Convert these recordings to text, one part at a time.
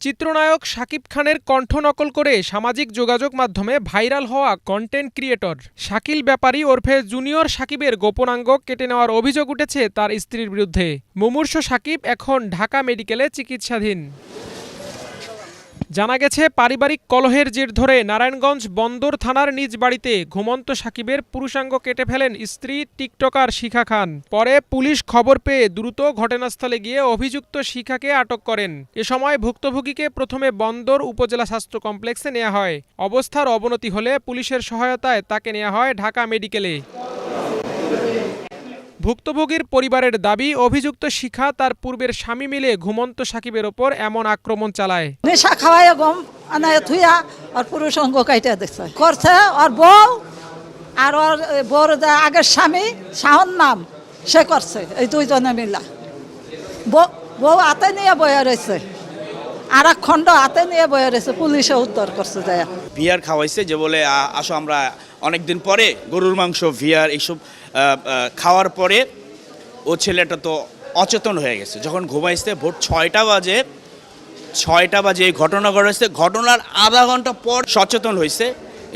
চিত্রনায়ক সাকিব খানের কণ্ঠ নকল করে সামাজিক যোগাযোগ মাধ্যমে ভাইরাল হওয়া কন্টেন্ট ক্রিয়েটর শাকিল ব্যাপারী ওরফে জুনিয়র সাকিবের গোপনাঙ্গ কেটে নেওয়ার অভিযোগ উঠেছে তার স্ত্রীর বিরুদ্ধে। মুমূর্ষ সাকিব এখন ঢাকা মেডিকেলে চিকিৎসাধীন। জানা গেছে, পারিবারিক কলহের জের ধরে নারায়ণগঞ্জ বন্দর থানার নিজ বাড়িতে ঘুমন্ত সাকিবের পুরুষাঙ্গ কেটে ফেলেন স্ত্রী টিকটকার শিখা খান। পরে পুলিশ খবর পেয়ে দ্রুত ঘটনাস্থলে গিয়ে অভিযুক্ত শিখাকে আটক করেন। এ সময় ভুক্তভোগীকে প্রথমে বন্দর উপজেলা স্বাস্থ্য কমপ্লেক্সে নেওয়া হয়। অবস্থার অবনতি হলে পুলিশের সহায়তায় তাকে নেওয়া হয় ঢাকা মেডিকেলে। ভুক্তভোগীর পরিবারের দাবি, অভিযুক্ত শিখা তার পূর্বের স্বামী মিলে ঘুমন্ত সাকিবের ওপর এমন আক্রমণ চালায়। নেশা খাওয়ায় গম আনায় থুইয়া আর পুরুষ অঙ্গ কাইটা দেখছে। করছে আর বউ আর ওর বউর আগের স্বামী, শাহন নাম, সে করছে। এই দুইজনে মিলা। বউ- বউ হাতে নিয়ে বয়ে রয়েছে আর এক খণ্ড হাতে নিয়ে বয়ে রয়েছে, পুলিশে উদ্ধার করছে যায়। ভিয়ার খাওয়াইছে যে বলে আসো আমরা অনেকদিন পরে গরুর মাংস, ভিয়ার এইসব খাওয়ার পরে ও ছেলেটা তো অচেতন হয়ে গেছে। যখন ঘুমাইছে ভোর ছয়টা বাজে ছয়টা বাজে এই ঘটনা ঘটেছে। ঘটনার আধা ঘণ্টা পর সচেতন হয়েছে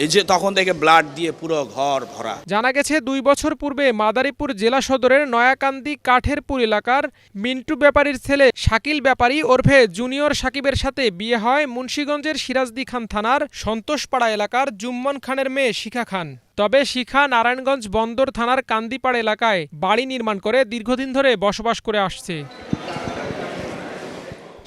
এই যে তখন থেকে ব্লাড দিয়ে পুরো ঘর ভরা। জানা গেছে, দুই বছর পূর্বে মাদারীপুর জেলা সদরের নয়াকান্দি কাঠেরপুর এলাকার মিন্টু ব্যাপারীর ছেলে শাকিল ব্যাপারী ওরফে জুনিয়র সাকিবের সাথে বিয়ে হয় মুন্সীগঞ্জের সিরাজদি খান থানার সন্তোষপাড়া এলাকার জুম্মন খানের মেয়ে শিখা খান। তবে শিখা নারায়ণগঞ্জ বন্দর থানার কান্দিপাড় এলাকায় বাড়ি নির্মাণ করে দীর্ঘদিন ধরে বসবাস করে আসছে।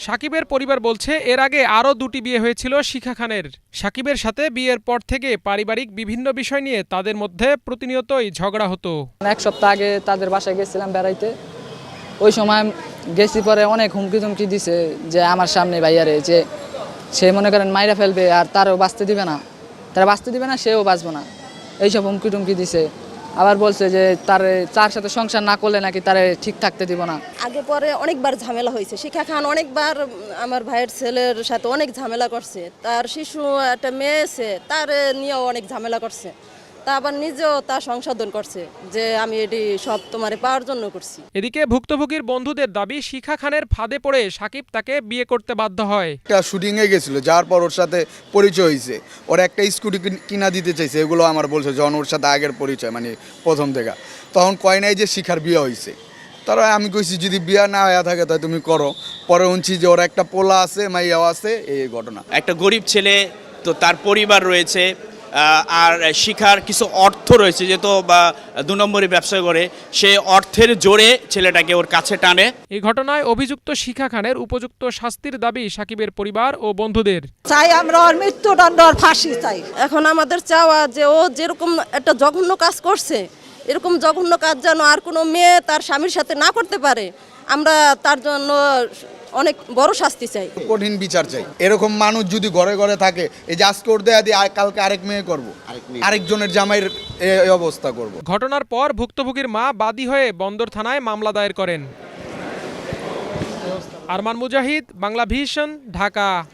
সাকিবের পরিবার বলছে, এর আগে আরও দুটি বিয়ে হয়েছিল শিখা খানের। সাকিবের সাথে বিয়ের পর থেকে পারিবারিক বিভিন্ন বিষয় নিয়ে তাদের মধ্যে প্রতিনিয়তই ঝগড়া হতো। এক সপ্তাহ আগে তাদের বাসায় গেছিলাম বেড়াইতে। ওই সময় গেছি পরে অনেক হুমকি ধুমকি দিছে যে আমার সামনে ভাইয়ারে, যে সে মনে করেন মাইরা ফেলবে আর তারও বাঁচতে দিবে না। তারা বাঁচতে দিবে না, সেও বাঁচবো না। এইসব হুমকি টুমকি দিছে। আবার বলছে যে তার চার সাথে সংসার না করলে নাকি তারে ঠিক থাকতে দিব না। আগে পরে অনেকবার ঝামেলা হয়েছে। শিখা খান অনেকবার আমার ভাইয়ের ছেলের সাথে অনেক ঝামেলা করছে। তার শিশু, একটা মেয়ে আছে, তার নিয়েও অনেক ঝামেলা করছে। তা আবার নিজেও তা সংশোধন করছে যে আমি এটি সব তোমারে পাওয়ার জন্য করছি। এদিকে ভুক্তভোগীর বন্ধুদের দাবি শিখা খানের ফাঁদে পড়ে সাকিব তাকে বিয়ে করতে বাধ্য হয়। একটা শুটিংয়ে গেছিল যার পর ওর সাথে পরিচয় হয়েছে। ওর একটা স্কুটি কিন- কিনা দিতে চাইছে এগুলো আমার বলছে যখন ওর সাথে আগের পরিচয় মানে প্রথম থেকে তখন কয় নাই যে শিখার বিয়ে হয়েছে। তারা আমি কইছি যদি বিয়ে না হয়ে থাকে তাই তুমি করো। পরে শুনছি যে ওর একটা পোলা আছে মাইয়াও আছে এই ঘটনা। একটা গরিব ছেলে তো তার পরিবার রয়েছে। আর শিখার কিছু অর্থ রয়েছে যে তো বা দু নম্বরে ব্যবসা করে সে অর্থের জোরে ছেলেটাকে ওর কাছে টানে। এই ঘটনায় অভিযুক্ত শিখা খানের উপযুক্ত শাস্তির দাবি সাকিবের পরিবার ও বন্ধুদের। চাই আমরা ওর মৃত্যুদণ্ড ওর ফাঁসি চাই। এখন আমাদের চাওয়া যে ও যেরকম একটা জঘন্য কাজ করছে এরকম জঘন্য কাজ যেন আর কোনো মেয়ে তার স্বামীর সাথে না করতে পারে আমরা তার জন্য অনেক বড় শাস্তি চাই। কঠিন বিচার চাই। এরকম মানুষ যদি ঘরে ঘরে থাকে এই যে আজকে ওর দেয়া দিয়ে কালকে আরেক মেয়ে করব। আরেকজনের জামাইয়ের এ- এই অবস্থা করব। ঘটনার পর ভুক্তভোগীর মা বাদী হয়ে বন্দর থানায় মামলা দায়ের করেন। আরমান মুজাহিদ বাংলা ভিশন ঢাকা।